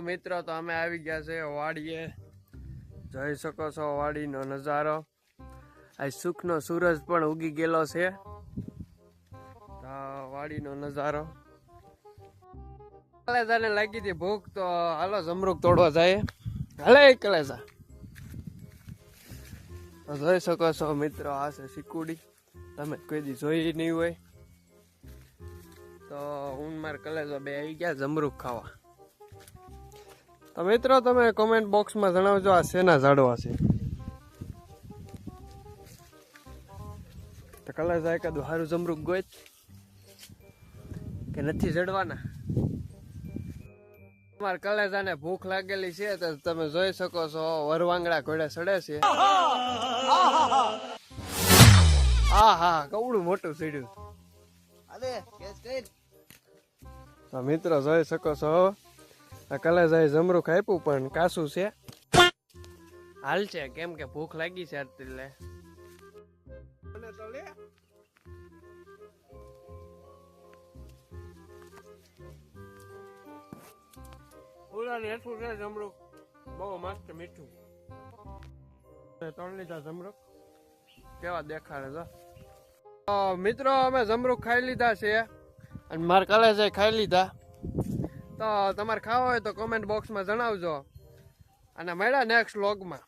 મિત્રો, તો અમે આવી ગયા છે વાડીએ. જોઈ શકો છો વાડીનો નજારો. આ સુખનો સૂરજ પણ ઉગી ગયેલો છે. વાડીનો નજારો. કલેજાને લાગી હતી ભૂખ, તો હાલો જમરૂક તોડવા જાય હાલે કલેજા. જોઈ શકો છો મિત્રો, આ છે સિકુડી તમે કોઈ દી જોઈ નહીં હોય. તો હું મારા કલેજો બે આવી ગયા જમરૂક ખાવા. તો મિત્રો તમે કોમેન્ટ બોક્સમાં જણાવજો આ શેના ઝાડવા છે. તો જાય એકાદું સારું જમરૂક ગોય કે નથી જડવાના? તમારે કલેજાને ભૂખ લાગેલી છે તો તમે જોઈ શકો છો વરવાંગડા ઘોડે સડે છે. હા હા કવડું મોટું સીડ્યું. તો મિત્રો જોઈ શકો છો. આ કલેજાએ જમરૂખ આપ્યું પણ કાસું છે. હાલ છે કેમ કે ભૂખ લાગી છે એટલે હેઠું છે જમરૂખ. બહુ મસ્ત મીઠું. ત્રણ લીધા જમરૂખ. કેવા દેખાડે તો મિત્રો અમે જમરૂખ ખાઈ લીધા છે. અને મારા કલેજે ખાઈ લીધા. તો તમારે ખાવા હોય તો કોમેન્ટ બોક્સમાં જણાવજો. અને મળ્યા નેક્સ્ટ વ્લોગમાં